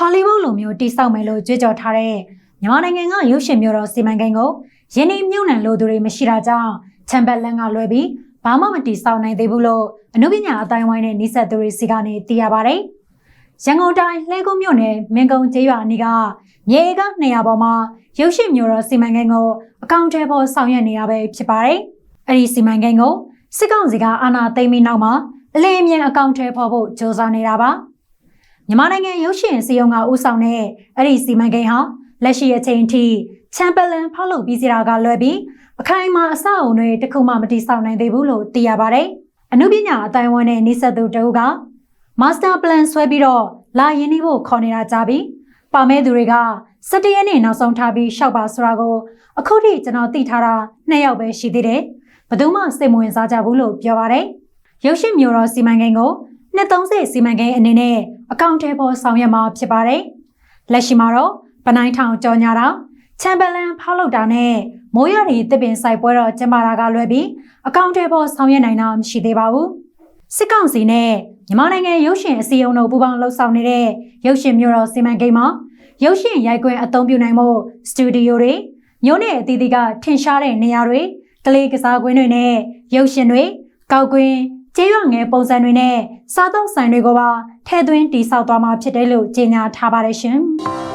ဟောလီဝုဒ်လိုမျိုးတိစောက်မယ်လို့ကြွေးကြော်ထားတဲ့မြန်မာနိုင်ငံကရုပ်ရှင်မျိုးတော်စီမံကိန်းကိုယင်းနေမြုံနှံလို့သူတွေမရှိတာကြောင့်ချမ်ဘတ်လန်ကလွဲပြီးဘာမှမတိစောက်နိုင်သေးဘူးလို့အနုပညာအတိုင်းဝိုင်းနဲ့နှိစက်သူတွေစီကနေသိရပါတယ်။ရန်ကုန်တိုင်းလှဲကုန်းမြို့နယ်မင်းကုန်းကျေးရွာအနီးကမြေက200ပေါ်မှာရုပ်ရှင်မျိုးတော်စီမံကိန်းကိုအကောင့်ထဲပေါ်ဆောင်ရွက်နေရပဲဖြစ်ပါတယ်။အဲ့ဒီစီမံကိန်းကိုစစ်ကောင်စီကအာဏာသိမ်းပြီးနောက်မှာအလေးအမြင်အကောင့်ထဲပေါ်ဖို့ကြိုးစားနေတာပါ။ မြန်မာနိုင်ငံရုပ်ရှင်စီယုံကဦးဆောင်တဲ့အဲ့ဒီစီမံကိန်းဟာလက်ရှိအချိန်ထိချမ်ပလန်ဖောက်လုပ်ပြီးစီတာကလွယ်ပြီးအခိုင်အမာအဆောက်အုံတွေတစ်ခုမှမတည်ဆောက်နိုင်သေးဘူးလို့သိရပါတယ်။အနုပညာအတိုင်းအဝန်နဲ့နှိစက်သူတအုပ်က master plan ဆွဲပြီးတော့လာရင်းနှီးဖို့ခေါ်နေတာကြပြီ။ပါမဲသူတွေက17ရက်နေ့နောက်ဆုံးထားပြီးရှောက်ပါဆိုတာကိုအခုထိကျွန်တော်သိထားတာနှစ်ယောက်ပဲရှိသေးတယ်။ဘယ်သူမှစိတ်မဝင်စားကြဘူးလို့ပြောပါတယ်။ရုပ်ရှင်မျိုးတော်စီမံကိန်းကိုနှစ်30စီမံကိန်းအနေနဲ့ အကောင့်ထဲပေါ်ဆောင်ရွက်မှာဖြစ်ပါတယ်။လက်ရှိမှာတော့ပနိုင်းထောင်ကြော်ညာတာချမ်ဘလန်ဖောက်လုပ်တာနဲ့မိုးရည်တစ်ပင်ဆိုင်ပွဲတော်ကျင်းပတာကလွယ်ပြီးအကောင့်ထဲပေါ်ဆောင်ရွက်နိုင်တာမရှိသေးပါဘူး။စစ်ကောင်စီနဲ့မြန်မာနိုင်ငံရုပ်ရှင်အစည်းအရုံးတို့ပူးပေါင်းလှုပ်ဆောင်နေတဲ့ရုပ်ရှင်မျိုးတော်စီမံကိန်းမှာရုပ်ရှင်ရိုက်ကွင်းအသုံးပြုနိုင်မှုစတူဒီယိုတွေမျိုးနယ်အသီးသီးကထင်ရှားတဲ့နေရာတွေကလေးကစားကွင်းတွေနဲ့ရုပ်ရှင်တွေကောက်ကွင်း ကျေးရွာငယ်ပုံစံတွေနဲ့စားသုံးဆိုင်တွေကိုပါထည့်သွင်းတည်ဆောက်သွားမှာဖြစ်တယ်လို့ကြေညာထားပါတယ်ရှင်။